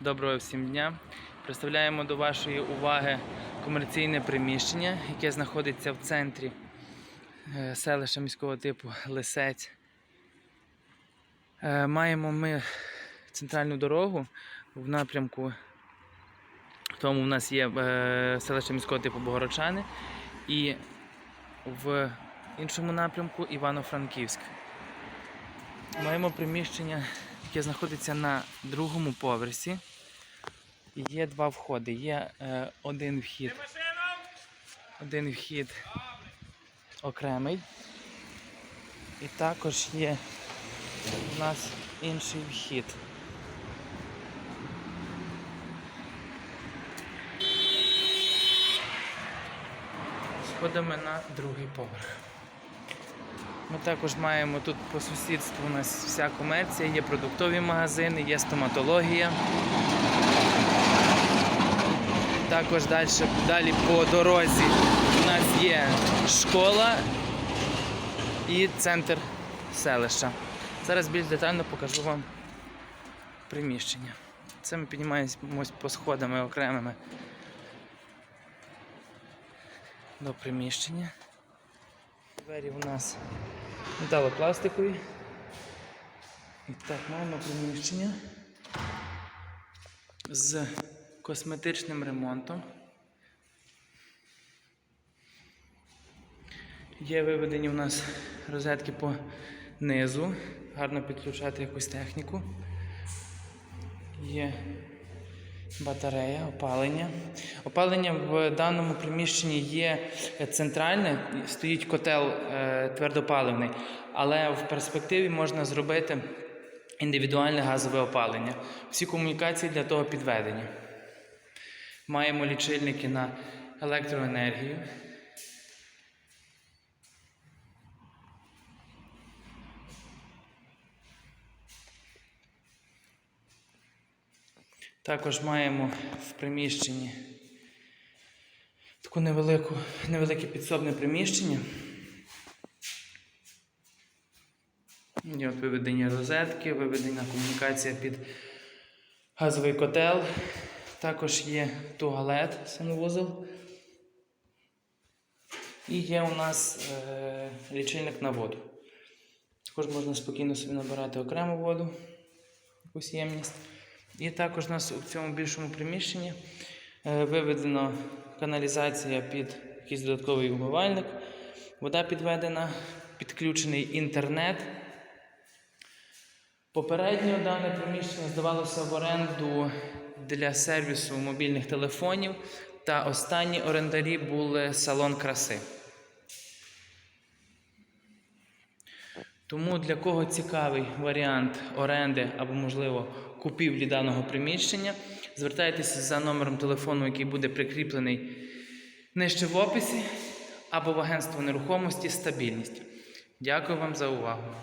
Доброго всім дня. Представляємо до вашої уваги комерційне приміщення, яке знаходиться в центрі е, селища міського типу Лисець. Е, Маємо ми центральну дорогу в напрямку. Тому в нас є е, селище міського типу Богородчани і в іншому напрямку Івано-Франківськ. Маємо приміщення, яке знаходиться на другому поверсі. Є два входи. Є е, один вхід. Один вхід окремий. І також є у нас інший вхід. Сходимо на другий поверх. Ми також маємо тут по сусідству у нас вся комерція, є продуктові магазини, є стоматологія. Також далі, далі по дорозі у нас є школа і центр селища. Зараз більш детально покажу вам приміщення. Це ми піднімаємось по сходами окремими до приміщення. Двері у нас металопластикові. І так, маємо приміщення з косметичним ремонтом. Є виведені у нас розетки по низу, гарно підключати якусь техніку. Є батарея, опалення. Опалення в даному приміщенні є центральне, стоїть котел е, твердопаливний, але в перспективі можна зробити індивідуальне газове опалення. Всі комунікації для того підведені. Маємо лічильники на електроенергію. Також маємо в приміщенні таку невелику, невелике підсобне приміщення. Є от виведені розетки, виведена комунікація під газовий котел. Також є туалет, санвузол. І є у нас е, лічильник на воду. Також можна спокійно собі набирати окрему воду, якусь ємність. І також у нас у цьому більшому приміщенні е, виведена каналізація під якийсь додатковий умивальник, вода підведена, підключений інтернет. Попередньо дане приміщення здавалося в оренду для сервісу мобільних телефонів, та останні орендарі були салон краси. Тому для кого цікавий варіант оренди або, можливо, купівлі даного приміщення, звертайтеся за номером телефону, який буде прикріплений нижче в описі, або в агентство нерухомості стабільність. Дякую вам за увагу.